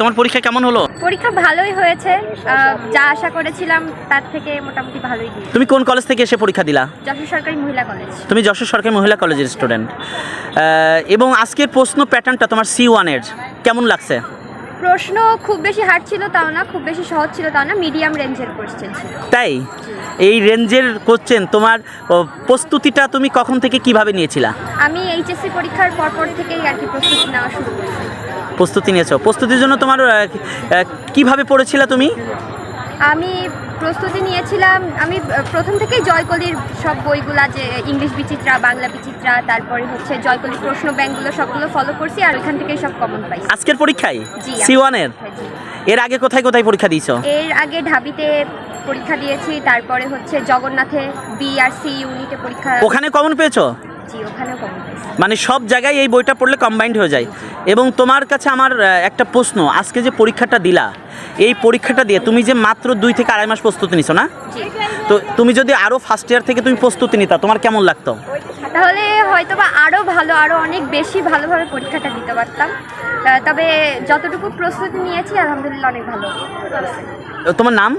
তোমার পরীক্ষা কেমন হলো? পরীক্ষা ভালোই হয়েছে। যা আশা করেছিলাম তার থেকে মোটামুটি ভালোই তুমি কোন কলেজ থেকে এসে পরীক্ষা দিলা? যশোর সরকারি মহিলা কলেজ তুমি যশোর সরকারি মহিলা কলেজের স্টুডেন্ট এবং আজকের প্রশ্ন প্যাটার্নটা তোমার সি ওয়ানের কেমন লাগছে? প্রশ্ন খুব বেশি হার্ড ছিল তাও না খুব বেশি সহজ ছিল তাও না মিডিয়াম রেঞ্জের কোশ্চেন ছিল। তাই? এই রেঞ্জের কোশ্চেন তোমার প্রস্তুতিটা তুমি কখন থেকে কীভাবে নিয়েছিলা? আমি এইচএসসি পরীক্ষার পরপর থেকেই আর কি প্রস্তুতি নেওয়া শুরু করেছি। প্রস্তুতি নিয়েছো? প্রস্তুতির জন্য তোমার কীভাবে পড়েছিলা তুমি? আমি প্রস্তুতি নিয়েছিলাম আমি প্রথম থেকেই জয়কলির সব বইগুলা যে ইংলিশ বিচিত্রা বাংলা বিচিত্রা তারপরে হচ্ছে জয়কলির প্রশ্ন ব্যাংকগুলো সবগুলো ফলো করছি আর ওইখান থেকেই সব কমন পাই। আজকের পরীক্ষায়? সি ওয়ানের। এর? আগে কোথায় কোথায় পরীক্ষা দিয়েছ? এর আগে ঢাবিতে পরীক্ষা দিয়েছি তারপরে হচ্ছে জগন্নাথে বি আর সি ইউনিটে পরীক্ষা ওখানে কমন পেয়েছ? জি ওখানেও কমন পাইছি মানে সব জায়গায় এই বইটা পড়লে কম্বাইন্ড হয়ে যায়। এবং তোমার কাছে আমার একটা প্রশ্ন আজকে যে পরীক্ষাটা দিলা এই পরীক্ষাটা দিয়ে তুমি যে মাত্র দুই থেকে আড়াই মাস প্রস্তুতি নিছো না? তো তুমি যদি আরও ফার্স্ট ইয়ার থেকে তুমি প্রস্তুতি নিতা তোমার কেমন লাগতো? তাহলে হয়তো বা আরও ভালো আরও অনেক বেশি ভালোভাবে পরীক্ষাটা দিতে পারতাম। তবে যতটুকু প্রস্তুতি নিয়েছি আলহামদুলিল্লাহ অনেক ভালো। তোমার নাম?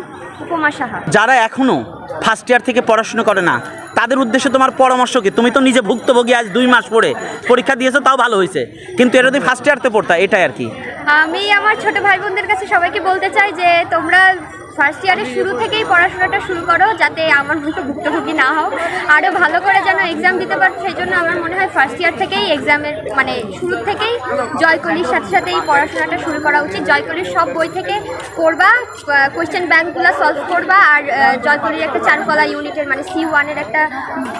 উপমা সাহা যারা এখনও ফার্স্ট ইয়ার থেকে পড়াশোনা করে না তাদের উদ্দেশ্যে তোমার পরামর্শ কি? তুমি তো নিজে ভুক্তভোগী আজ দুই মাস পরে পরীক্ষা দিয়েছ তাও ভালো হয়েছে। কিন্তু এটা যদি ফার্স্ট ইয়ারতে পড়তা এটাই আর কি। আমি আমার ছোট ভাই বোনদের কাছে সবাইকে বলতে চাই যে তোমরা ফার্স্ট ইয়ারের শুরু থেকেই পড়াশোনাটা শুরু করো যাতে আমার মতো ভুক্তভোগী না হও। আরও ভালো করে যেন এক্সাম দিতে পারো সেই জন্য আমার মনে হয় ফার্স্ট ইয়ার থেকেই এক্সামের মানে শুরু থেকেই জয়কলির সাথে সাথেই পড়াশোনাটা শুরু করা উচিত। জয়কলির সব বই থেকে পড়বা কোয়েশ্চেন ব্যাংকগুলো সলভ করবা আর জয়কলির একটা চারুকলা ইউনিটের মানে সি ওয়ানের একটা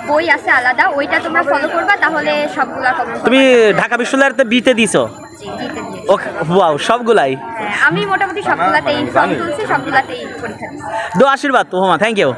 বই আছে আলাদা ওইটা তোমরা ফলো করবা তাহলে সবগুলা তুমি ঢাকা বিশ্ববিদ্যালয়তে বিতে দিছো? দিয়েছি। ওকে ওয়াও সবগুলাই? আমি মোটামুটি সবগুলাতেই সব তুলছি সবগুলাতেই পরীক্ষা দিচ্ছি। দো আশীর্বাদ তোমা থ্যাংক ইউ